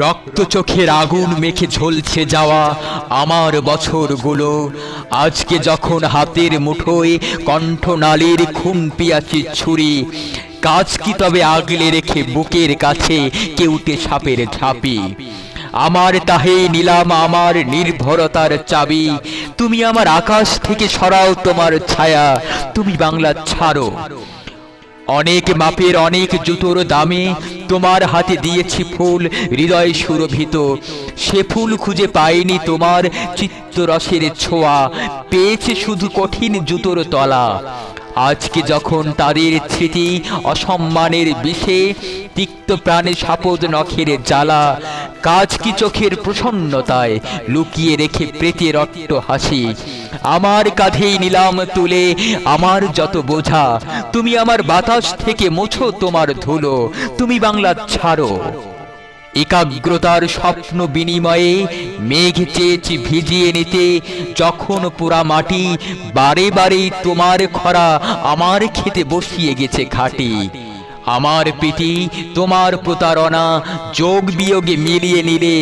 রক্ত চোখের আগুন মেখে ঝলছে যাওয়া আমার বছরগুলো। আজকে যখন হাতের মুঠোয় কণ্ঠনালীর খুন পিয়াচি ছুরি, কাজ কি তবে আগলে রেখে বুকের কাছে কেউটে সাপের ঝাঁপি? আমার তাহে নিলাম আমার নির্ভরতার চাবি। তুমি আমার আকাশ থেকে সরাও তোমার ছায়া, তুমি বাংলা ছাড়ো। অনেক মাপের অনেক জুতোর দামে তোমার হাতে দিয়েছি ফুল, হৃদয় সুরভিত। সে ফুল খুঁজে পাইনি তোমার চিত্তরসের ছোঁয়া। পেয়েছে শুধু কঠিন জুতোর তলা। আজকে যখন তাদের স্মৃতি অসম্মানের বিষে, তিক্ত প্রাণে সাপদ নখের জ্বালা। কাজ কি চোখের প্রসন্নতায়? লুকিয়ে রেখে প্রেতে রক্ত হাসি। আমার কাঁধেই নিলাম তুলে, আমার যত বোঝা। তুমি আমার বাতাস থেকে মোছো তোমার ধুলো। তুমি বাংলা ছাড়ো। একাগ্রতার স্বপ্ন বিনিময়ে মেঘ চেয়েছি ভিজিয়ে নিতে। যখন পুরা মাটি বারে বারে তোমার খরা আমার খেতে বসিয়ে গেছে ঘাটি। আমার পিটি তোমার প্রতারণা যোগ বিয়োগে মিলিয়ে নিলে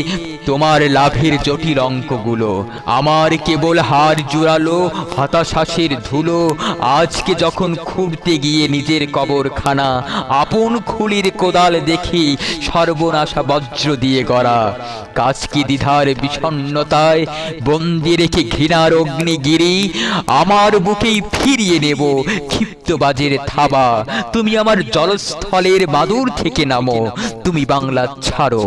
তোমার লাভের জটিল অঙ্কগুলো। আমার কেবল হার জুড়ালো, হতাশাসের ধুলো। আজকে যখন খুঁড়তে গিয়ে নিজের কবরখানা, আপন খুলির কোদাল দেখি সর্বনাশা বজ্র দিয়ে গড়া। কাজ কি দ্বিধার বিষণ্ণতায় বন্দি রেখে ঘৃণার অগ্নিগিরি আমার বুকেই ফিরিয়ে নেব ক্ষিপ্তবাজের থাবা। তুমি আমার জলস্থলের বাদুর থেকে নামো, তুমি বাংলা ছাড়ো।